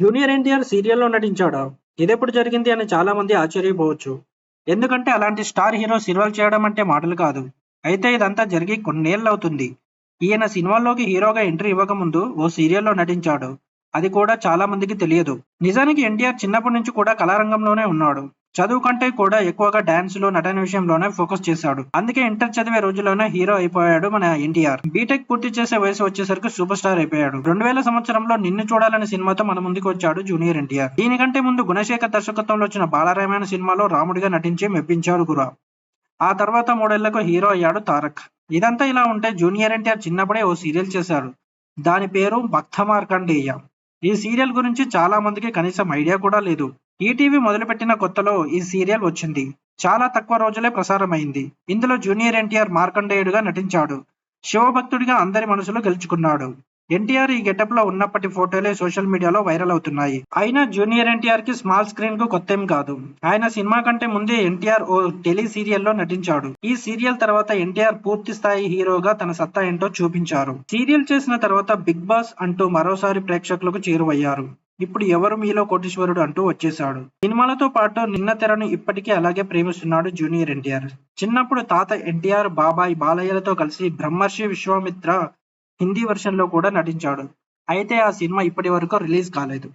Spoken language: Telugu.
జూనియర్ ఎన్టీఆర్ సీరియల్లో నటించాడా? ఇదెప్పుడు జరిగింది అని చాలా మంది ఆశ్చర్యపోవచ్చు. ఎందుకంటే అలాంటి స్టార్ హీరో సినిమాలు చేయడం అంటే మాటలు కాదు. అయితే ఇదంతా జరిగి కొన్నేళ్ళు అవుతుంది ఈయన సినిమాల్లోకి హీరోగా ఎంట్రీ ఇవ్వకముందు ఓ సీరియల్లో నటించాడు. అది కూడా చాలా మందికి తెలియదు. నిజానికి ఎన్టీఆర్ చిన్నప్పటి నుంచి కూడా కళారంగంలోనే ఉన్నాడు. చదువు కంటే కూడా ఎక్కువగా డాన్స్లో నటన విషయంలోనే ఫోకస్ చేశాడు. అందుకే ఇంటర్ చదివే రోజుల్లోనే హీరో అయిపోయాడు మన ఎన్టీఆర్. బీటెక్ పూర్తి చేసే వయసు వచ్చేసరికి సూపర్ స్టార్ అయిపోయాడు. రెండు వేల సంవత్సరంలో నిన్ను చూడాలనే సినిమాతో మన ముందుకు వచ్చాడు జూనియర్ ఎన్టీఆర్. దీనికంటే ముందు గుణశేఖర్ దర్శకత్వంలో వచ్చిన బాలరామాయణ సినిమాలో రాముడిగా నటించి మెప్పించాడు గురా. ఆ తర్వాత మూడేళ్ళకు హీరో అయ్యాడు తారక్. ఇదంతా ఇలా ఉంటే జూనియర్ ఎన్టీఆర్ చిన్నప్పుడే ఓ సీరియల్ చేశారు దాని పేరు భక్త మార్కండేయ ఈ సీరియల్ గురించి చాలా మందికి కనీసం ఐడియా కూడా లేదు. ఈటీవీ మొదలుపెట్టిన కొత్తలో ఈ సీరియల్ వచ్చింది. చాలా తక్కువ రోజులే ప్రసారమైంది. ఇందులో జూనియర్ ఎన్టీఆర్ మార్కండేయుడుగా నటించాడు. శివభక్తుడిగా అందరి మనసులో గెలుచుకున్నాడు. ఎన్టీఆర్ ఈ గెటప్లో ఉన్నప్పటి ఫోటోలే సోషల్ మీడియాలో వైరల్ అవుతున్నాయి. అయినా జూనియర్ ఎన్టీఆర్కి స్మాల్ స్క్రీన్కు కొత్త ఏం కాదు. ఆయన సినిమా కంటే ముందే ఎన్టీఆర్ ఓ టెలి సీరియల్లో నటించాడు. ఈ సీరియల్ తర్వాత ఎన్టీఆర్ పూర్తి స్థాయి హీరోగా తన సత్తా ఏంటో చూపించారు. సీరియల్ చేసిన తర్వాత బిగ్ బాస్ అంటూ మరోసారి ప్రేక్షకులకు చేరువయ్యారు. ఇప్పుడు ఎవరు మీలో కోటీశ్వరుడు అంటూ వచ్చేశాడు. సినిమాలతో పాటు నిన్న తెరను ఇప్పటికీ అలాగే ప్రేమిస్తున్నాడు జూనియర్ ఎన్టీఆర్. చిన్నప్పుడు తాత ఎన్టీఆర్ బాబాయ్ బాలయ్యలతో కలిసి బ్రహ్మర్షి విశ్వామిత్ర హిందీ వెర్షన్లో కూడా నటించాడు. అయితే ఆ సినిమా ఇప్పటి వరకు రిలీజ్ కాలేదు.